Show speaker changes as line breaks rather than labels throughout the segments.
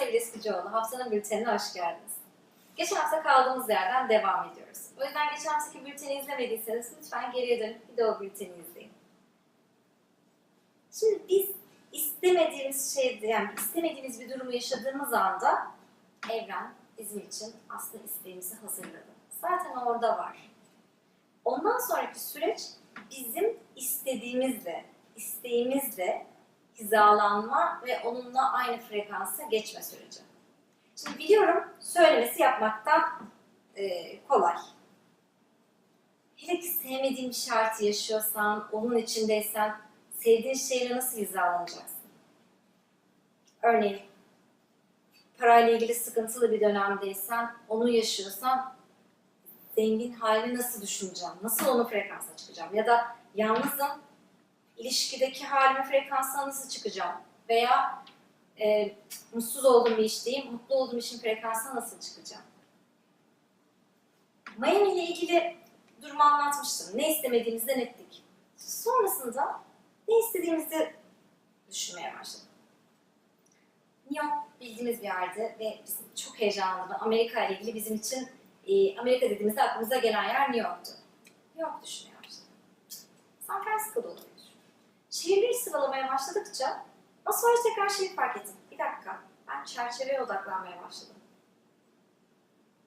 Sevil Eskicioğlu. Haftanın bültenine hoş geldiniz. Geçen hafta kaldığımız yerden devam ediyoruz. O yüzden geçen haftaki bülteni izlemediyseniz lütfen geriye dönüp bir de o bülteni izleyin. Şimdi biz istemediğimiz şeyde, yani istemediğimiz bir durumu yaşadığımız anda evren bizim için aslında isteğimizi hazırladı. Zaten orada var. Ondan sonraki süreç bizim istediğimizle, isteğimizle hizalanma ve onunla aynı frekansa geçme süreci. Şimdi biliyorum söylemesi yapmaktan e, kolay. Hele ki sevmediğin bir şartı yaşıyorsan, onun içindeysen sevdiğin şeyle nasıl hizalanacaksın? Örneğin parayla ilgili sıkıntılı bir dönemdeysen, onu yaşıyorsan zengin halini nasıl düşüneceğim? Nasıl onun frekansına çıkacağım? Ya da yalnızım, ilişkideki halimin frekansına nasıl çıkacağım? Veya e, mutsuz olduğum bir işteyim, mutlu olduğum işin frekansına nasıl çıkacağım? Miami ile ilgili durumu anlatmıştım. Ne istemediğimizden ettik. Sonrasında ne istediğimizi düşünmeye başladım. New York bildiğimiz bir yerde ve bizim çok heyecanlandım. Amerika ile ilgili bizim için e, Amerika dediğimizde aklımıza gelen yer New York'tu. New York düşünmeye başladım. San Francisco'da olabilir. Şehirleri sıralamaya başladıkça ama sonra tekrar şeyi fark ettim. Bir dakika, ben çerçeveye odaklanmaya başladım.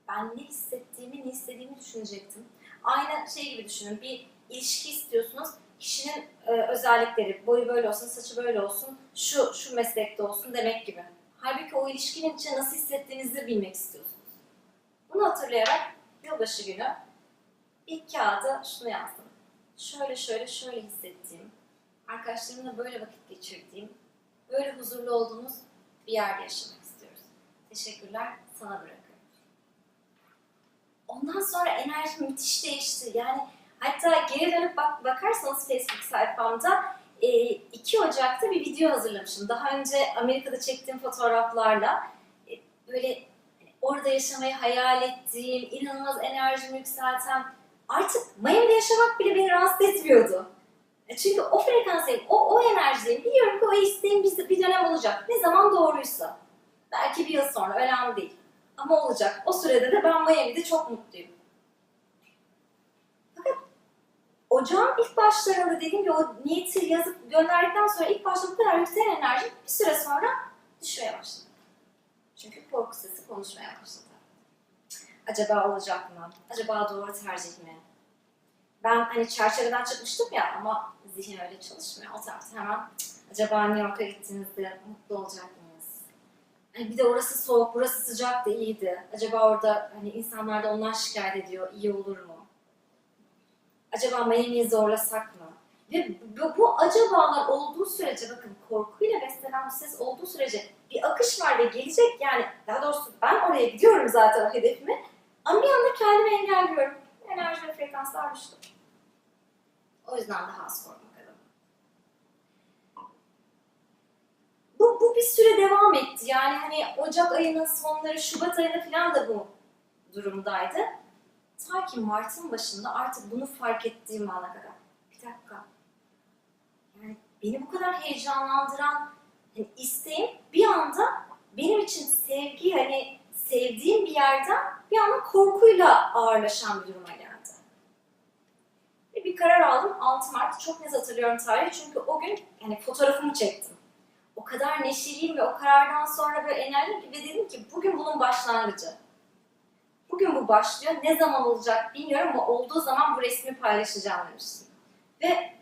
Ben ne hissettiğimi, ne istediğimi düşünecektim. Aynı şey gibi düşünün, bir ilişki istiyorsunuz. Kişinin e, özellikleri, boyu böyle olsun, saçı böyle olsun, şu şu meslekte olsun demek gibi. Halbuki o ilişkinin içine nasıl hissettiğinizi bilmek istiyorsunuz. Bunu hatırlayarak yılbaşı günü bir kağıda şunu yazdım. Şöyle şöyle şöyle hissettiğim, arkadaşlarımla böyle vakit geçirdiğim, böyle huzurlu olduğumuz bir yerde yaşamak istiyoruz. Teşekkürler, sana bırakıyorum. Ondan sonra enerji müthiş değişti. Yani hatta geri dönüp bak bakarsanız Facebook sayfamda e, 2 Ocak'ta bir video hazırlamışım. Daha önce Amerika'da çektiğim fotoğraflarla e, böyle orada yaşamayı hayal ettiğim, inanılmaz enerjimi yükselten, artık Miami'de yaşamak bile beni rahatsız etmiyordu. E, Çünkü o frekanstayım, o, o enerjideyim. Biliyorum ki o isteğim bir, bir dönem olacak. Ne zaman doğruysa. Belki bir yıl sonra, önemli değil. Ama olacak. O sürede de ben Miami'de çok mutluyum. Fakat ocağın ilk başlarında dediğim gibi o niyeti yazıp gönderdikten sonra ilk başta bu kadar yükselen enerji bir süre sonra düşmeye başladı. Çünkü korku sesi konuşmaya başladı. Acaba olacak mı? Acaba doğru tercih mi? Ben hani çerçeveden çıkmıştım ya ama zihin öyle çalışmıyor. O tarafta hemen "Cık, acaba New York'a gittiğinizde mutlu olacak mıyız? Hani bir de orası soğuk, burası sıcak da iyiydi. Acaba orada hani insanlar da ondan şikayet ediyor, iyi olur mu? Acaba Miami'yi zorlasak mı? Ve bu, bu acabalar olduğu sürece bakın korkuyla beslenen ses olduğu sürece bir akış var ve gelecek yani daha doğrusu ben oraya gidiyorum zaten o hedefime ama bir anda kendimi engelliyorum. Enerji ve frekanslar düştü. O yüzden daha az korkmak adına. Bu, bu bir süre devam etti. Yani hani Ocak ayının sonları, Şubat ayında falan da bu durumdaydı. Ta ki Mart'ın başında artık bunu fark ettiğim ana kadar. Bir dakika. Yani beni bu kadar heyecanlandıran hani isteğim bir anda benim için sevgi hani sevdiğim bir yerden bir anda korkuyla ağırlaşan bir duruma geldi. Ve bir karar aldım 6 Mart çok net hatırlıyorum tarihi çünkü o gün yani fotoğrafımı çektim. O kadar neşeliyim ve o karardan sonra böyle enerjiyim ki ve dedim ki bugün bunun başlangıcı. Bugün bu başlıyor. Ne zaman olacak bilmiyorum ama olduğu zaman bu resmi paylaşacağım demiştim. Ve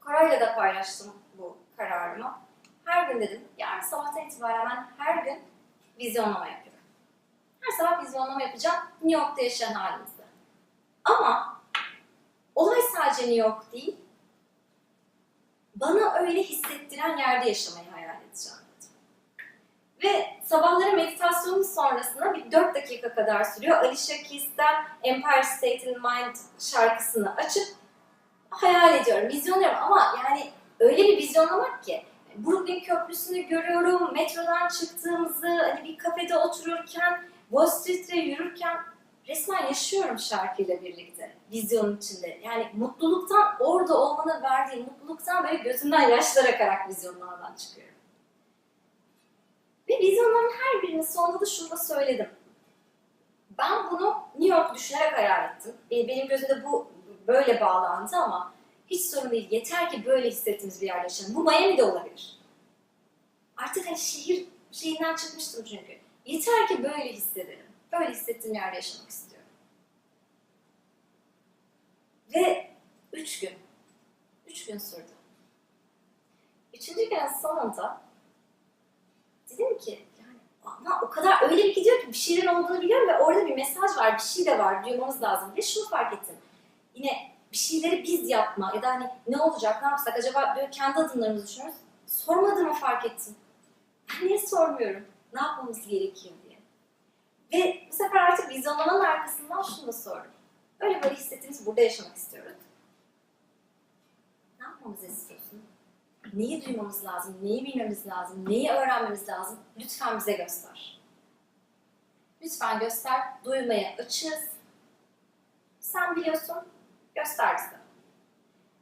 Koray'la da paylaştım bu kararımı. Her gün dedim, yarın sabahtan itibaren ben her gün vizyonlama yapıyorum. Her sabah vizyonlama yapacağım New York'ta yaşayan halimizde. Ama olay sadece New York değil, bana öyle hissettiren yerde yaşamayı hayal edeceğim. Ve sabahları meditasyonun sonrasında bir 4 dakika kadar sürüyor. Alicia Keys'ten Empire State in Mind şarkısını açıp hayal ediyorum, vizyonluyorum ama yani öyle bir vizyonlamak ki Brooklyn Köprüsü'nü görüyorum, metrodan çıktığımızı, hani bir kafede otururken, Wall Street'te yürürken resmen yaşıyorum şarkıyla birlikte, vizyonun içinde. Yani mutluluktan, orada olmanın verdiği mutluluktan böyle gözümden yaşlar akarak vizyonlardan çıkıyorum. Ve vizyonların her birinin sonunda da şunu da söyledim. Ben bunu New York düşünerek hayal ettim. Be- Benim gözümde bu böyle bağlandı ama hiç sorun değil. Yeter ki böyle hissettiğimiz bir yerde yaşayalım. Bu Miami'de olabilir. Artık hani şehir şeyinden çıkmıştım çünkü. Yeter ki böyle hissedelim. Böyle hissettiğim yerde yaşamak istiyorum. Ve üç gün. Üç gün sürdü. Üçüncü günün sonunda dedim ki yani ama o kadar öyle bir gidiyor ki bir şeylerin olduğunu biliyorum ve orada bir mesaj var, bir şey de var, duymamız lazım. Ve şunu fark ettim. Yine bir şeyleri biz yapma ya da hani ne olacak, ne yapsak acaba böyle kendi adımlarımızı düşünüyoruz. Sormadığımı fark ettim. Ben niye sormuyorum? Ne yapmamız gerekiyor diye. Ve bu sefer artık vizyonlamanın arkasından şunu da sordum. Böyle böyle hissettiğimiz burada yaşamak istiyoruz. Ne yapmamızı istiyorsun? Neyi duymamız lazım, neyi bilmemiz lazım, neyi öğrenmemiz lazım? Lütfen bize göster. Lütfen göster, duymaya açığız. Sen biliyorsun, göster bize.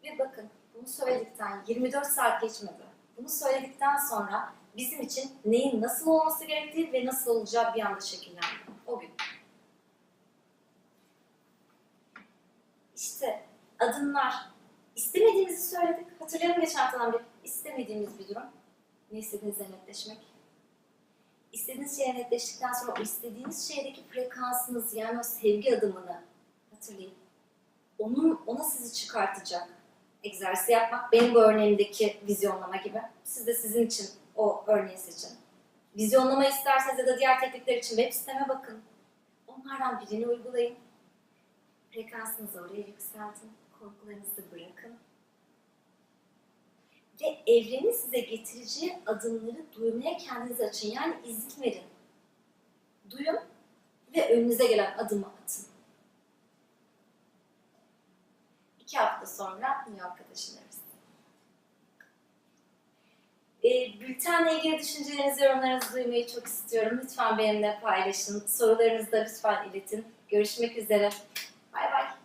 Ve bakın, bunu söyledikten 24 saat geçmedi. Bunu söyledikten sonra bizim için neyin nasıl olması gerektiği ve nasıl olacağı bir anda şekillendi. O gün. İşte adımlar. İstemediğimizi söyledik. Hatırlayalım geçen haftadan bir istemediğimiz bir durum. Ne istediğinizle netleşmek. İstediğiniz şeye netleştikten sonra o istediğiniz şeydeki frekansınız yani o sevgi adımını hatırlayın. Onun, ona sizi çıkartacak egzersiz yapmak. Benim bu örneğimdeki vizyonlama gibi. Siz de sizin için o örneği seçin. Vizyonlama isterseniz ya da diğer teknikler için web siteme bakın. Onlardan birini uygulayın. Frekansınızı oraya yükseltin. Korkularınızı bırakın. Ve evrenin size getireceği adımları duymaya kendinizi açın. Yani izin verin. Duyun ve önünüze gelen adımı atın. İki hafta sonra New York'a taşınırız. E, bültenle ilgili düşüncelerinizi, yorumlarınızı duymayı çok istiyorum. Lütfen benimle paylaşın. Sorularınızı da lütfen iletin. Görüşmek üzere. Bay bay.